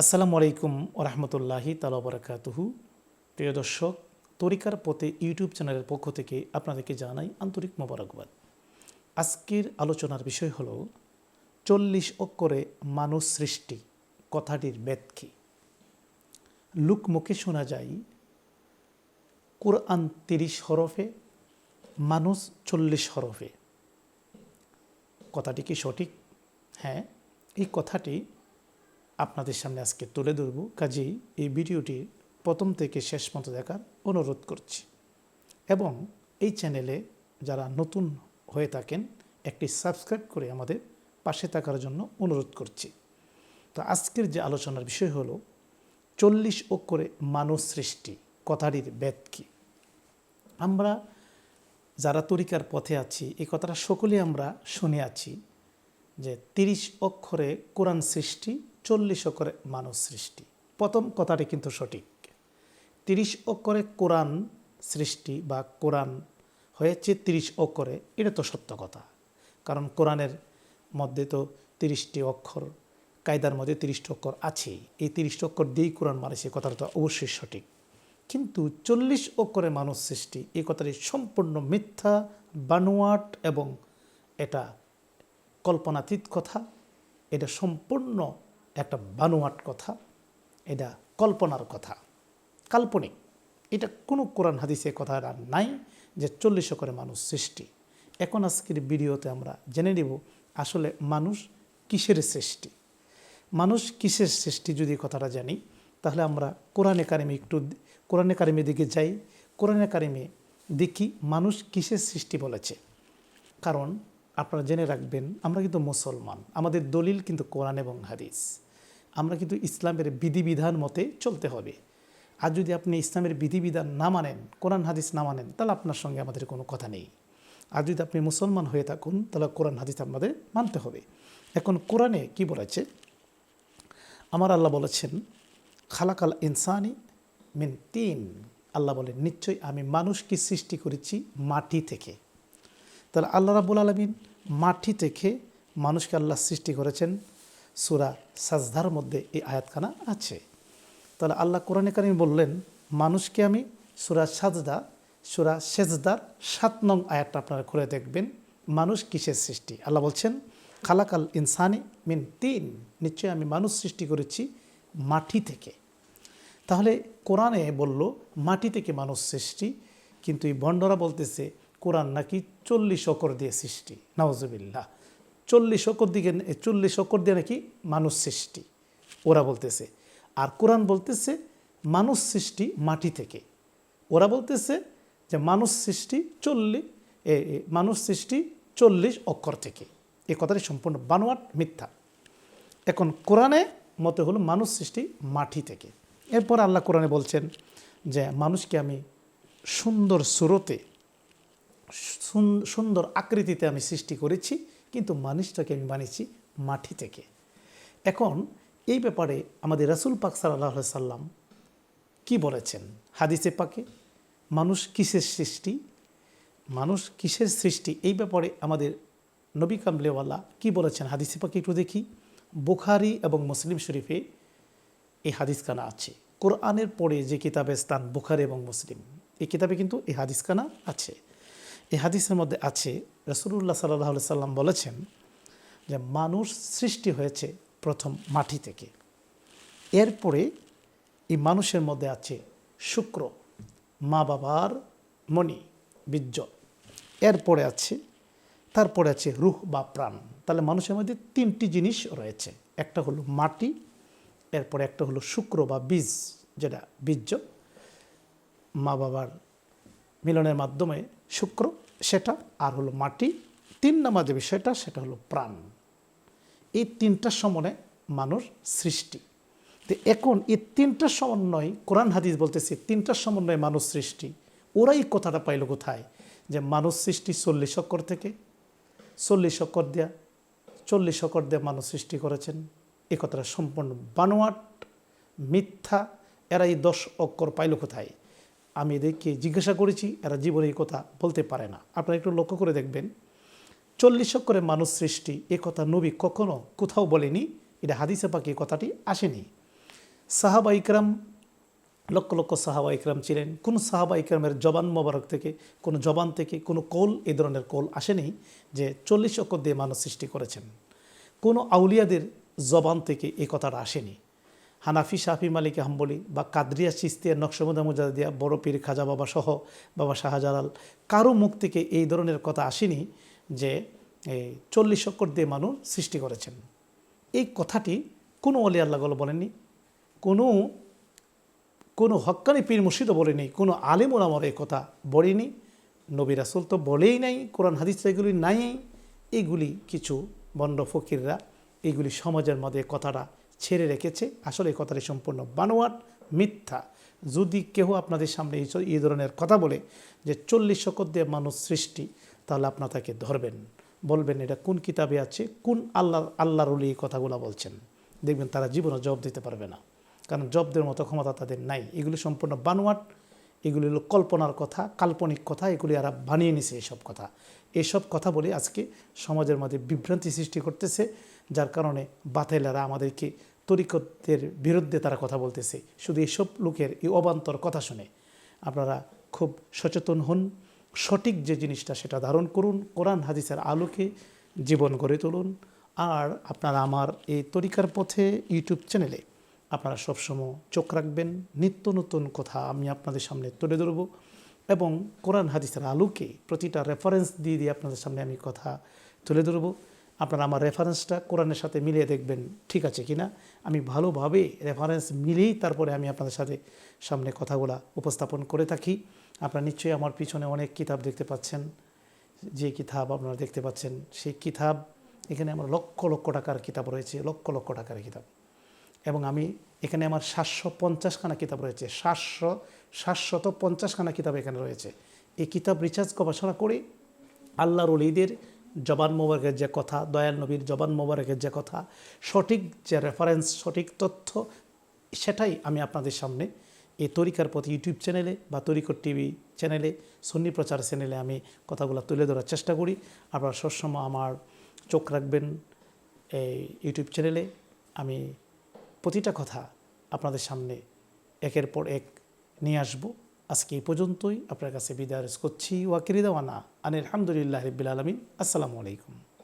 আসসালামু আলাইকুম ওরহমতুল্লাহি তালা বরাকাতুহু প্রিয় দর্শক, তরিকার পথে ইউটিউব চ্যানেলের পক্ষ থেকে আপনাদেরকে জানাই আন্তরিক মোবারকবাদ। আজকের আলোচনার বিষয় হল, চল্লিশ অক্ষরে মানুষ সৃষ্টি, কথাটির ব্যাখ্যি লুকমুখে শোনা যায়, কোরআন তিরিশ হরফে, মানুষ চল্লিশ হরফে। কথাটি কি সঠিক? হ্যাঁ এই কথাটি আপনাদের সামনে আজকে তুলে ধরব। কাজেই এই ভিডিওটি প্রথম থেকে শেষ পর্যন্ত দেখার অনুরোধ করছি। এবং এই চ্যানেলে যারা নতুন হয়ে থাকেন, একটি সাবস্ক্রাইব করে আমাদের পাশে থাকার জন্য অনুরোধ করছি। তো আজকের যে আলোচনার বিষয় হলো, চল্লিশ অক্ষরে মানব সৃষ্টি কথাটির ব্যাদ কি? আমরা যারা তরিকার পথে আছি এই কথাটা সকলেই আমরা শুনে আছি যে তিরিশ অক্ষরে কোরআন সৃষ্টি চল্লিশ অক্ষরে মানব সৃষ্টি। প্রথম কথাটি কিন্তু সঠিক। তিরিশ অক্ষরে কোরআন সৃষ্টি বা কোরআন হয়েছে তিরিশ অক্ষরে, এটা তো সত্য কথা। কারণ কোরআনের মধ্যে তো তিরিশটি অক্ষর, কায়দার মধ্যে তিরিশটি অক্ষর আছেই এই তিরিশটি অক্ষর দিয়েই কোরআন মানেছে কথাটা তো অবশ্যই সঠিক। কিন্তু চল্লিশ অক্ষরে মানুষ সৃষ্টি, এই কথাটি সম্পূর্ণ মিথ্যা, বানোয়াট এবং এটা কল্পনাতীত কথা। এটা সম্পূর্ণ একটা বানোয়াট কথা, এটা কল্পনার কথা, কাল্পনিক। এটা কোনো কোরআন হাদিসে কথাটা নাই যে চল্লিশ করে মানুষ সৃষ্টি। এখন আজকের ভিডিওতে আমরা জেনে নেব আসলে মানুষ কিসের সৃষ্টি। মানুষ কিসের সৃষ্টি যদি কথাটা জানি, তাহলে আমরা কোরআনে কারিমে একটু কোরআনে কারিমে দিকে যাই। কোরআনে কারিমে দেখি মানুষ কিসের সৃষ্টি বলেছে। কারণ আপনারা জেনে রাখবেন, আমরা কিন্তু মুসলমান। আমাদের দলিল কিন্তু কোরআন এবং হাদিস। আমরা কিন্তু ইসলামের বিধিবিধান মতে চলতে হবে। আর যদি আপনি ইসলামের বিধিবিধান না মানেন, কোরআন, হাদিস না মানেন, তাহলে আপনার সঙ্গে আমাদের কোনো কথা নেই। আর যদি আপনি মুসলমান হয়ে থাকুন, তাহলে কোরআন, হাদিস আপনাদের মানতে হবে। এখন কোরআনে কি বলেছে? আমার আল্লাহ বলেছেন, খালাকাল ইনসানি মিন তিন। আল্লাহ বলেন, নিশ্চয়ই আমি মানুষকে সৃষ্টি করেছি মাটি থেকে। তাহলে আল্লাহ রাবুল আলমিন মাটি থেকে মানুষকে আল্লাহ সৃষ্টি করেছেন সুরা সাজদার মধ্যে এই আয়াতখানা আছে। তাহলে আল্লাহ কোরআনে কারিম বললেন, মানুষকে আমি সুরা সাজদা, সুরা সেজদার সাত নং আয়াতটা আপনারা খুলে দেখবেন। মানুষ কিসের সৃষ্টি? আল্লাহ বলছেন, খালাকাল ইনসানি মিন তিন। নিশ্চয়ই আমি মানুষ সৃষ্টি করেছি মাটি থেকে। তাহলে কোরআনে বলল, মাটি থেকে মানুষ সৃষ্টি। কিন্তু এই বন্ডরা বলতেছে, কোরআন নাকি চল্লিশ অকর দিয়ে সৃষ্টি। নওয়াজবিল্লাহ চল্লিশ অকর দিকে চল্লিশ অকর দিয়ে নাকি মানুষ সৃষ্টি, ওরা বলতেছে। আর কোরআন বলতেছে মানুষ সৃষ্টি মাটি থেকে। ওরা বলতেছে যে মানুষ সৃষ্টি চল্লিশ মানুষ সৃষ্টি চল্লিশ অক্ষর থেকে। এ কথাটি সম্পূর্ণ বানোয়াট, মিথ্যা। এখন কোরআনে মতে হলো মানুষ সৃষ্টি মাটি থেকে। এরপর আল্লাহ কোরআনে বলছেন যে মানুষকে আমি সুন্দর সুরতে সুন্দর আকৃতিতে আমি সৃষ্টি করেছি কিন্তু মানুষটাকে আমি বানিয়েছি মাটি থেকে। এখন এই ব্যাপারে আমাদের রাসুল পাক সাল্লাহ সাল্লাম কি বলেছেন? হাদিসে পাকে মানুষ কিসের সৃষ্টি? মানুষ কিসের সৃষ্টি? এই ব্যাপারে আমাদের নবী কামলেওয়ালা কি বলেছেন? হাদিসে পাকে একটু দেখি। বুখারি এবং মুসলিম শরীফে এই হাদিসখানা আছে। কোরআনের পরে যে কিতাবের স্থান বুখারি এবং মুসলিম, এই কিতাবে কিন্তু এই হাদিসখানা আছে। এই হাদিসের মধ্যে আছে রসুল্লাহ সাল্লাহ সাল্লাম বলেছেন যে মানুষ সৃষ্টি হয়েছে প্রথম মাটি থেকে। এরপরে এই মানুষের মধ্যে আছে শুক্র, মা বাবার মণি, বীর্য। এরপরে আছে, তারপরে আছে রুহ বা প্রাণ। তাহলে মানুষের মধ্যে তিনটি জিনিস রয়েছে। একটা হলো মাটি, এরপরে একটা হলো শুক্র বা বীজ, যেটা বীর্য। মা বাবার মিলনের মাধ্যমে শুক্র সেটা আর হলো মাটি, তিন নম্বর যে বিষয়টা সেটা হলো প্রাণ। এই তিনটার সমন্বয়ে মানুষ সৃষ্টি। তো এখন এই তিনটার সমন্বয়, কোরআন হাদিস বলতেছে তিনটার সমন্বয়ে মানুষ সৃষ্টি। ওরাই কথাটা পাইল কোথায়? যে মানুষ সৃষ্টি চল্লিশ অক্ষর থেকে, চল্লিশ অক্ষর দেয়া, চল্লিশ অক্ষর দিয়ে মানুষ সৃষ্টি করেছেন। এ কথাটা সম্পূর্ণ বানোয়াট, মিথ্যা এরা এই দশ অক্ষর পাইল কোথায়? আমি এদেরকে জিজ্ঞাসা করেছি, এরা জীবনে এই কথা বলতে পারে না। আপনারা একটু লক্ষ্য করে দেখবেন, চল্লিশ অক্ষরে মানুষ সৃষ্টি, এ কথা নবী কখনো কোথাও বলেনি, এটা হাদিসে পাখি কথাটি আসেনি। সাহাবা ইকরাম, লক্ষ লক্ষ সাহাবা ইকরাম ছিলেন। কোন সাহাবা ইকরামের জবান মোবারক থেকে, কোনো জবান থেকে কোনো কোল, এ ধরনের কোল আসেনি যে চল্লিশ অক্ষর দিয়ে মানুষ সৃষ্টি করেছেন। কোনো আউলিয়াদের জবান থেকে এ কথাটা আসেনি। হানাফি, শাফি, মালিক, হাম্বলি বা কাদরিয়া, চিস্তিয়া নকশমুদা মুজাদিয়া বড় পীর খাজা বাবা সহ বাবা শাহজালাল, কারও মুখ থেকে এই ধরনের কথা আসেনি যে এই চল্লিশ অক্ষর দিয়ে মানুষ সৃষ্টি করেছেন। এই কথাটি কোনো অলি আল্লাহ বলেননি, কোনো কোনো হক্কানি পীর মুর্শিদও বলেনি কোনো আলেম ওলামর এই কথা বলেনি, নবী রাসুল তো বলেই নাই, কোরআন, হাদিস এগুলি নাই, এগুলি কিছু বন্ড ফকিররা, এগুলি সমাজের মধ্যে কথাটা ছেড়ে রেখেছে। আসলে এই কথাটি সম্পূর্ণ বানোয়াট, মিথ্যা। যদি কেহ আপনাদের সামনে এই ধরনের কথা বলে যে চল্লিশ শকত দিয়ে মানুষ সৃষ্টি, তাহলে আপনার তাকে ধরবেন। বলবেন, এটা কোন কিতাবে আছে? কোন আল্লাহ, আল্লাহর এই কথাগুলো বলছেন? দেখবেন তারা জীবনে জবাব দিতে পারবে না। কারণ জবদের মতো ক্ষমতা তাদের নাই। এগুলি সম্পূর্ণ বানোয়াট, এগুলি হলো কল্পনার কথা, কাল্পনিক কথা, এগুলি এরা বানিয়ে নিছে এসব কথা। এসব কথা বলে আজকে সমাজের মধ্যে বিভ্রান্তি সৃষ্টি করতেছে। যার কারণে বাতেলারা আমাদেরকে তরিকতের বিরুদ্ধে তারা কথা বলতেছে। শুধু এইসব লোকের এই অবান্তর কথা শুনে আপনারা খুব সচেতন হন, সঠিক যে জিনিসটা সেটা ধারণ করুন, কোরআন হাদিসের আলোকে জীবন গড়ে তুলুন। আর আপনারা আমার এই তরিকার পথে ইউটিউব চ্যানেলে আপনারা সবসময় চোখ রাখবেন, নিত্য নতুন কথা আমি আপনাদের সামনে তুলে ধরব এবং কোরআন হাদিসের আলোকে প্রতিটা রেফারেন্স দিয়ে দিয়ে আপনাদের সামনে আমি কথা তুলে ধরব। আপনারা আমার রেফারেন্সটা কোরআনের সাথে মিলিয়ে দেখবেন, ঠিক আছে কি না আমি ভালোভাবে রেফারেন্স মিলেই তারপরে আমি আপনাদের সাথে সামনে কথাগুলা উপস্থাপন করে থাকি। আপনারা নিশ্চয়ই আমার পিছনে অনেক কিতাব দেখতে পাচ্ছেন। যে কিতাব আপনারা দেখতে পাচ্ছেন, সেই কিতাব, এখানে আমার লক্ষ লক্ষ টাকার কিতাব রয়েছে, লক্ষ লক্ষ টাকার কিতাব। এবং আমি এখানে আমার সাতশো পঞ্চাশখানা কিতাব রয়েছে, সাতশো, সাতশত পঞ্চাশখানা কিতাব এখানে রয়েছে। এই কিতাব রিচার্জ গবেষণা করে আল্লাহর অলিদের জবান মোবারকের যে কথা, দয়াল নবীর জবান মোবারকের যে কথা, সঠিক যে রেফারেন্স সঠিক তথ্য, সেটাই আমি আপনাদের সামনে এই তরিকার প্রতি ইউটিউব চ্যানেলে বা তরিকর টিভি চ্যানেলে সন্নি প্রচার চ্যানেলে আমি কথাগুলো তুলে ধরার চেষ্টা করি। আপনারা সবসময় আমার চোখ রাখবেন এই ইউটিউব চ্যানেলে আমি প্রতিটা কথা আপনাদের সামনে একের পর এক নিয়ে আসব। আজকে এই পর্যন্তই। আপনার কাছে বিদায় করছি। ওয়াকিরিদাওয়ানা আনিল আলহামদুলিল্লাহ রবিল আলমিন। আসসালামু আলাইকুম।